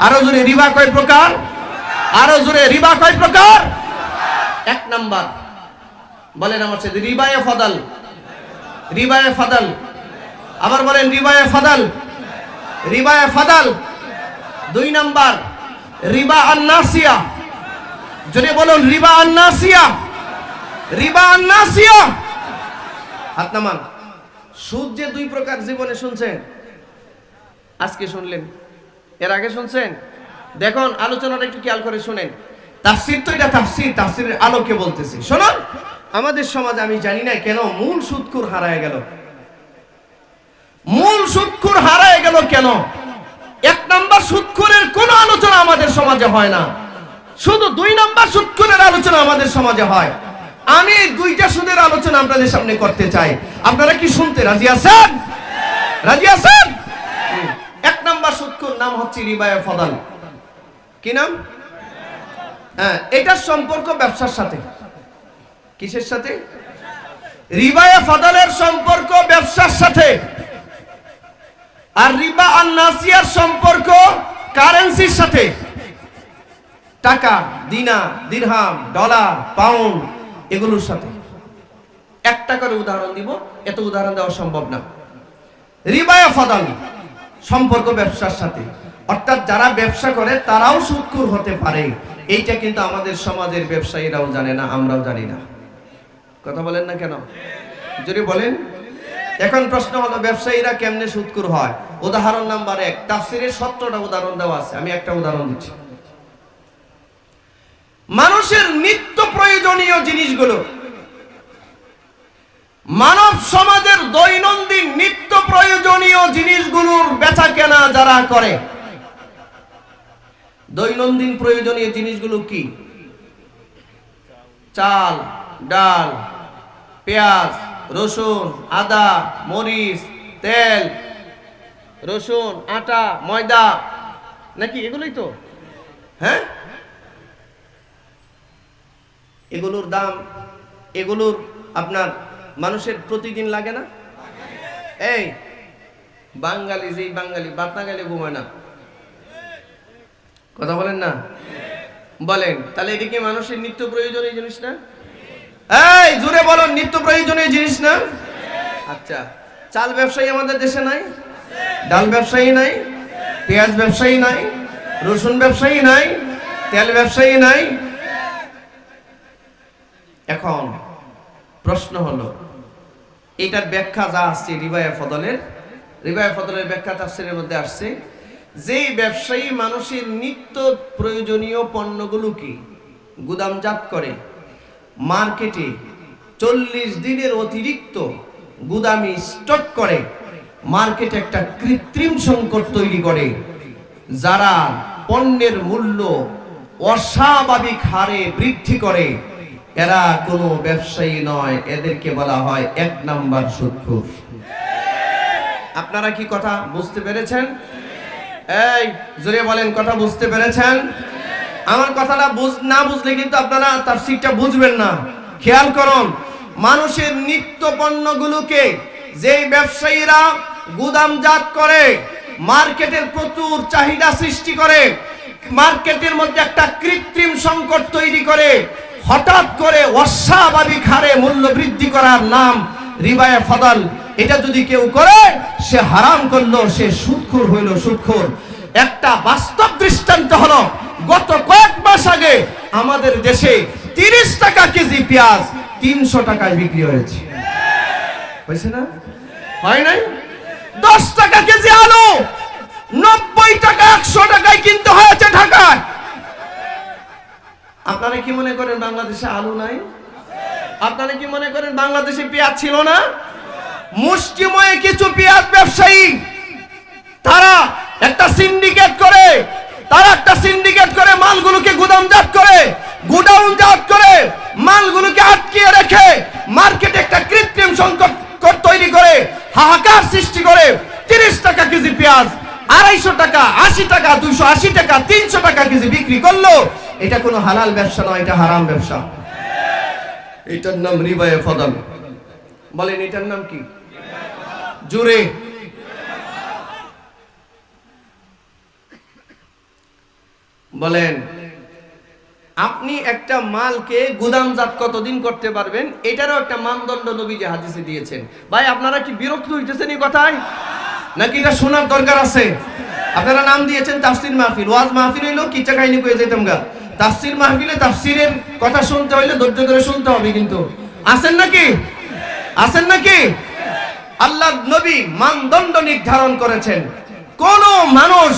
আরও জোরে রিবা কয় প্রকার? আরও জোরে রিবা কয় প্রকার? এক নাম্বার। বলেন আমার সাথে রিবায়ে ফদাল। রিবায়ে ফাদাল। আবার বলেন, রিবায়ে ফাদাল। রিবায়ে ফাদাল। দুই নাম্বার, রিবা আন্নাসিয়া। যদি বলুন, রিবা আন্নাসিয়া। রিবা আন্নাসিয়া। হাত নামান। সুদ যে দুই প্রকার জীবনে শুনছেন, আজকে শুনলেন। এর আগে শুনছেন? দেখুন, আলোচনাটা একটু খেয়াল করে শুনেন। তাফসির তো এটা তাফসির, তাফসিরের আলোকে বলতেছি। শুনুন আমাদের সমাজে আমি জানি না কেন মূল সুদকুর হারায় গেল। মূল সুদকুর হারায় গেল কেন? এক নাম্বার সুদকুরের কোনো আলোচনা আমাদের সমাজে হয় না। শুধু দুই নাম্বার সুদকুরের আলোচনা আমাদের সমাজে হয়। আমি দুইটা সুদের আলোচনা আপনাদের সামনে করতে চাই। আপনারা কি শুনতে রাজি আছেন? রাজি আছেন হুম। এক নাম্বার সুদকুর নাম হচ্ছে রিবায়া ফদাল। কি নাম? হ্যাঁ এটার সম্পর্ক ব্যবসার সাথে। কিসের সাথে? রিবায়া ফাদালের সম্পর্ক ব্যবসার সাথে। আর রিবা আর নাসিয়ার সম্পর্ক কারেন্সির সাথে। টাকা, দিনা, দিরহাম, ডলার, পাউন্ড এগুলোর সাথে। একটা করে উদাহরণ দিব, এত উদাহরণ দেওয়া সম্ভব না। রিবায়া ফাদাল। সম্পর্ক ব্যবসার সাথে। অর্থাৎ যারা ব্যবসা করে, তারাও সুৎকুর হতে পারে। এইটা কিন্তু আমাদের সমাজের ব্যবসায়ীরাও জানে না, আমরাও জানি না। কথা বলেন না কেন? যদি বলেন। এখন প্রশ্ন হলো, ব্যবসায়ীরা কেমনে সুৎকুর হয়? উদাহরণ নাম্বার এক তাফসিরের সত্তরটা উদাহরণ দেওয়া আছে। আমি একটা উদাহরণ দিচ্ছি। মানুষের নিত্য প্রয়োজনীয় জিনিসগুলো মানব সমাজের দৈনন্দিন নিত্য প্রয়োজনীয় জিনিসগুলোর বেচা কেনা যারা করে, দৈনন্দিন প্রয়োজনীয় জিনিসগুলো কি? চাল, ডাল, পেঁয়াজ, রসুন, আদা, মরিচ, তেল, রসুন, আটা, ময়দা, নাকি এগুলোই তো? হ্যাঁ? এগুলোর দাম, এগুলোর আপনার মানুষের প্রতিদিন লাগে না? এই, বাঙালি যেই বাঙালি, বাত না গেলে ঘুমায় না। কথা বলেন না? বলেন, তাহলে এটা কি মানুষের নিত্য প্রয়োজনীয় জিনিস না? এই জুড়ে বলুন, নিত্য প্রয়োজনীয় জিনিস না? আচ্ছা চাল ব্যবসায়ী আমাদের দেশে নাই? ডাল ব্যবসায়ী নাই? পেঁয়াজ ব্যবসায়ী নাই? রসুন ব্যবসায়ী নাই? তেল ব্যবসায়ী নাই? এখন প্রশ্ন হলো এটার ব্যাখ্যা যা আসছে, রিবায়া ফদলের রিবায়া ফদলের ব্যাখ্যা তাফসিরের মধ্যে আসছে। যেই ব্যবসায়ী মানুষের নিত্য প্রয়োজনীয় পণ্যগুলোকে গুদামজাত করে, মার্কেটে চল্লিশ দিনের অতিরিক্ত গুদামি স্টক করে, মার্কেটে একটা কৃত্রিম সংকট তৈরি করে, যারা পণ্যের মূল্য অস্বাভাবিক হারে বৃদ্ধি করে এরা কোনো ব্যবসায়ী নয়, এদেরকে বলা হয় এক নাম্বার সুদখোর আপনারা কি কথা বুঝতে পেরেছেন? এই, জোরে বলেন, কথা বুঝতে পেরেছেন? আমার কথাটা বুঝ, না বুঝলে কিন্তু আপনারা তার সিটটা বুঝবেন না। খেয়াল করুন, মানুষের নিত্য পণ্যগুলোকে যেই ব্যবসায়ীরা গুদামজাত করে, মার্কেটের প্রচুর চাহিদা সৃষ্টি করে, মার্কেটের মধ্যে একটা কৃত্রিম সংকট তৈরি করে হঠাৎ করে অস্বাভাবিক হারে মূল্য বৃদ্ধি করার নাম রিবায়ে ফদল। এটা যদি কেউ করে, সে হারাম করল, সে সুদখোর হইল সুদখোর একটা বাস্তব দৃষ্টান্ত হলো, গত কয়েক মাস আগে আমাদের দেশে তিরিশ টাকা কেজি পেঁয়াজ তিনশো টাকায় বিক্রি হয়েছে। হয়েছে না? হয় নাই? দশ টাকা কেজি আলু, নব্বই টাকা, একশো টাকায় কিনতে হয়েছে ঢাকায়। আপনারা কি মনে করেন বাংলাদেশে আলু নাই? আপনারা কি মনে করেন বাংলাদেশে পেঁয়াজ ছিল না? মুষ্টিময় কিছু পেঁয়াজ ব্যবসায়ী, তারা একটা সিন্ডিকেট করে, তারা একটা সিন্ডিকেট করে মালগুলোকে গুদামজাত করে, গুডাউনজাত করে, মালগুলোকে আটকিয়ে রেখে মার্কেটে একটা কৃত্রিম সংকট তৈরি করে, হাহাকার সৃষ্টি করে, তিরিশ টাকা কেজি পেঁয়াজ, আড়াইশো টাকা, আশি টাকা, দুইশো আশি টাকা, তিনশো টাকা কেজি বিক্রি করল। এটা কোনো হালাল ব্যবসা নয়, এটা হারাম ব্যবসা। এটার নাম রিবায়ে ফদল। বলেন, এটার নাম কি? জুড়ে বলেন, আপনি একটা মালকে গুদামজাত কতদিন করতে পারবেন? এটারও একটা মানদণ্ড নবী যে হাদিসে দিয়েছেন। ভাই, আপনারা কি বিরক্ত হইতেছেন এই কথায়? নাকি এটা শোনার দরকার আছে? আপনারা নাম দিয়েছেন তাফসির মাহফিল। ওয়াজ মাহফিল হইল কিচ্ছা কাহিনী কয়ে যেতাম গা। তাফসির মাহফিলে তাফসিরের কথা শুনতে হইলে ধৈর্য ধরে শুনতে হবে কিন্তু। আছেন নাকি? আছেন নাকি? আল্লাহ নবী মানদণ্ড নির্ধারণ করেছেন। কোন মানুষ,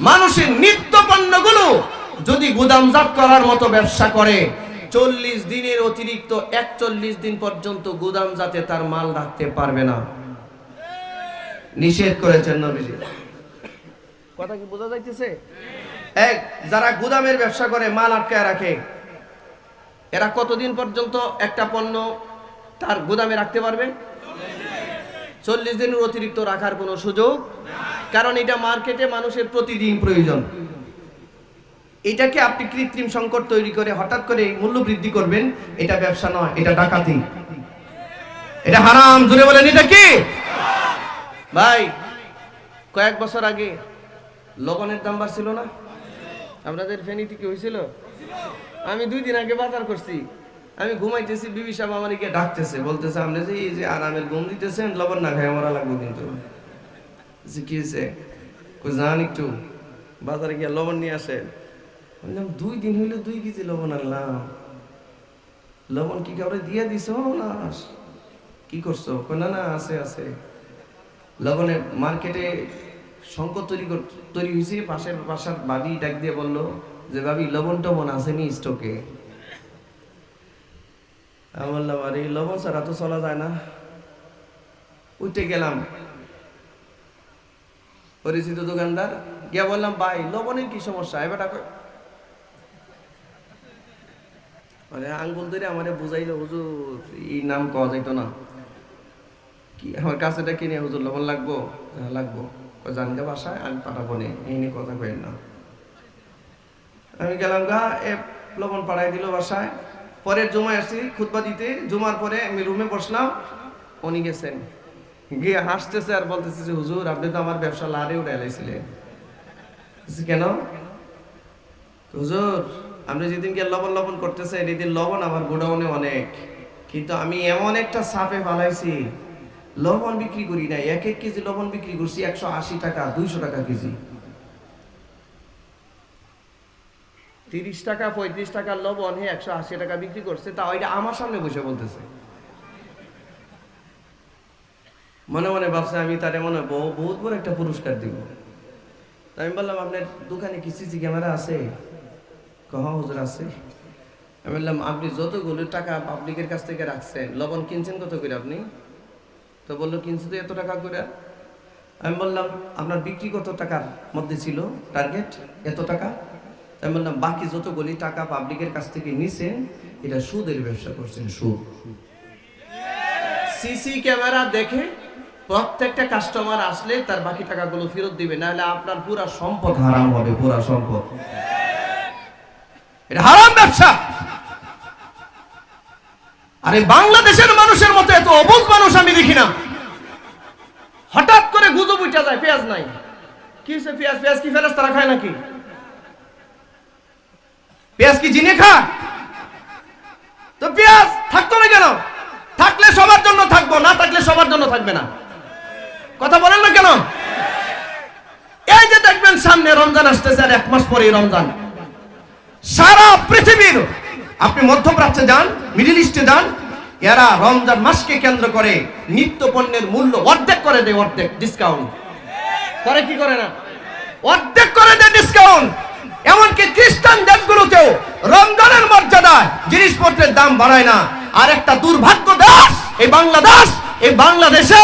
মানুষের নিত্য পণ্যগুলো যদি গুদামজাত করার মতো ব্যবসা করে, চল্লিশ দিনের অতিরিক্ত একচল্লিশ দিন পর্যন্ত গুদাম গুদামজাতে তার মাল রাখতে পারবে না। নিষেধ করেছেন নবীজি। কথা কি বোঝা যাইতেছে? এক, যারা গুদামের ব্যবসা করে, মাল আটকায় রাখে। এরা কতদিন পর্যন্ত একটা পণ্য তার গুদামে রাখতে পারবে? চল্লিশ দিনের অতিরিক্ত রাখার কোনো সুযোগ? কারণ এটা মার্কেটে মানুষের প্রতিদিন প্রয়োজন। এটাকে আপনি কৃত্রিম সংকট তৈরি করে হঠাৎ করে মূল্য বৃদ্ধি করবেন, এটা ব্যবসা নয়, এটা ডাকাতি। এটা হারাম জুড়ে বলেন, এটা কি? ভাই, কয়েক বছর আগে লবণের দাম বাড়ছিল না? আপনাদের ফেনিতে কি হয়েছিল? আমি দুই দিন আগে বাজার করছি। আমি ঘুমাইতেছি, বিবি সাহেব আমার গিয়ে ডাকতেছে, বলতেছে, আপনি যে এই যে আরামের ঘুম দিতেছেন, লবণ না খাই মরা লাগবে কিন্তু। কি হয়েছে? যান একটু, বাজারে গিয়ে লবণ নিয়ে আসে বললাম, দুই দিন হইল দুই কেজি লবণ আনলাম। লবণ কি কাউরে দিয়ে দিছ? না কি করছ? না না, আছে আছে। লবণের মার্কেটে সংকট তৈরি তৈরি হয়েছে। পাশের বাসার বাবি ডাক দিয়ে বলল যে ভাবি লবণ টবণ আসেনি স্টকে আমি বললাম আরে লবণ ছাড়া তো চলা যায় না। উঠে গেলাম। পরিচিত দোকানদার গিয়া বললাম ভাই লবণের কি সমস্যা? এবার মানে আঙ্গুল ধরে আমারে বুঝাইলো হুজুর এই নাম কওয়া যাইতো না। কি আমার কাছেটা কিনে হুজুর লবণ লাগবো? হ্যাঁ, লাগবো। কই জানগে বাসায় আমি পাঠাবো নে, এই নিয়ে কথা কইেন না। আমি গেলাম গা, এ লবণ পাঠাই দিল বাসায়। পরের জমায় আসছি, খুতবা দিতে। জুমার পরে আমি রুমে বসলাম, উনি গেছেন। গিয়ে হাসতেছে আর বলতেছে যে, হুজুর, আপনি তো আমার ব্যবসা লারে উঠে এলাইছিলেন কেন? হুজুর, আপনি যেদিন গিয়ে লবণ লবণ করতেছে এদিন লবণ আমার গোডাউনে অনেক। কিন্তু আমি এমন একটা সাপে ফালাইছি লবণ বিক্রি করি না এক এক কেজি লবণ বিক্রি করছি একশো আশি টাকা, দুইশো টাকা কেজি। তিরিশ টাকা, পঁয়ত্রিশ টাকা লবণ হে একশো আশি টাকা বিক্রি করছে, তা ওইটা আমার সামনে বসে বলতেছে। মনে মনে ভাবছে, আমি তারে মনে বহু- বহুত বড় একটা পুরস্কার দিব। আমি বললাম, আপনার দোকানে কি সিসি ক্যামেরা আছে? কহ, হুজুর আছে। আমি বললাম, আপনি যতগুলো টাকা পাবলিকের কাছ থেকে রাখছেন, লবণ কিনছেন কত করে আপনি? তো বলল, কিনছি তো এত টাকা করে আমি বললাম, আপনার বিক্রি কত টাকার মধ্যে ছিল টার্গেট? এত টাকা? আমি বললাম, বাকি যতগুলি টাকা পাবলিকের কাছ থেকে নিছেন, এটা সুদের ব্যবসা করছেন, সুদ। সিসি ক্যামেরা দেখে প্রত্যেকটা কাস্টমার আসলে তার বাকি টাকাগুলো ফেরত দিবে, নাহলে আপনার পুরা সম্পদ হারাম হবে, পুরা সম্পদ। এটা হারাম ব্যবসা! আরে বাংলাদেশের মানুষের মতো এত অবুজ মানুষ আমি দেখি না। হঠাৎ করে গুজব উঠা যায়, পেঁয়াজ নাই। কি পেঁয়াজ? পেঁয়াজ কি ফেরাস, তারা খায় নাকি? পেঁয়াজ কি জিনে খা তো পেঁয়াজ থাকতো না কেন? থাকলে সবার জন্য থাকব, না থাকলে সবার জন্য থাকবে না। কথা বলেন না কেন? এই যে দেখবেন সামনে রমজান আসতেছে আর এক মাস পরে রমজান। সারা পৃথিবীর আপনি মধ্যপ্রাচ্যে যান, মিডিল ইস্টে যান, এরা রমজান মাসকে কেন্দ্র করে নিত্য পণ্যের মূল্য অর্ধেক করে দেয়, অর্ধেক ডিসকাউন্ট করে কি করে না? অর্ধেক করে দেয় ডিসকাউন্ট এমনকি খ্রিস্টান দেশগুলোতেও রমজানের মর্যাদায় জিনিসপত্রের দাম বাড়ায় না। আর একটা দুর্ভাগ্য দেশ, এই বাংলাদেশ, এই বাংলাদেশে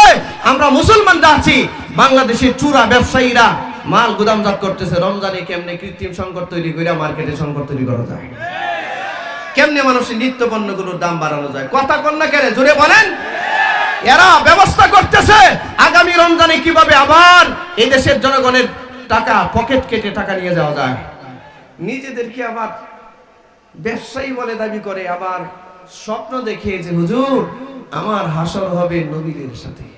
আমরা মুসলমানরা আছি বাংলাদেশের চূড়া ব্যবসায়ীরা মাল গুদামজাত করতেছে। রমজানে কেমনে কৃত্রিম সংকট তৈরি করে মার্কেটে সংকট তৈরি করা যায়। কেমনে মানুষের নিত্য পণ্যগুলোর দাম বাড়ানো যায়? কথা কন্যা কেন? জোরে বলেন। এরা ব্যবস্থা করতেছে। আগামী রমজানে কীভাবে আবার এই দেশের জনগণের টাকা, পকেট কেটে টাকা নিয়ে যাওয়া যায়? নিজেদেরকে আবার ব্যবসায়ী বলে দাবি করে, আবার স্বপ্ন দেখে যে, হুজুর, আমার হাসর হবে নবীদের সাথে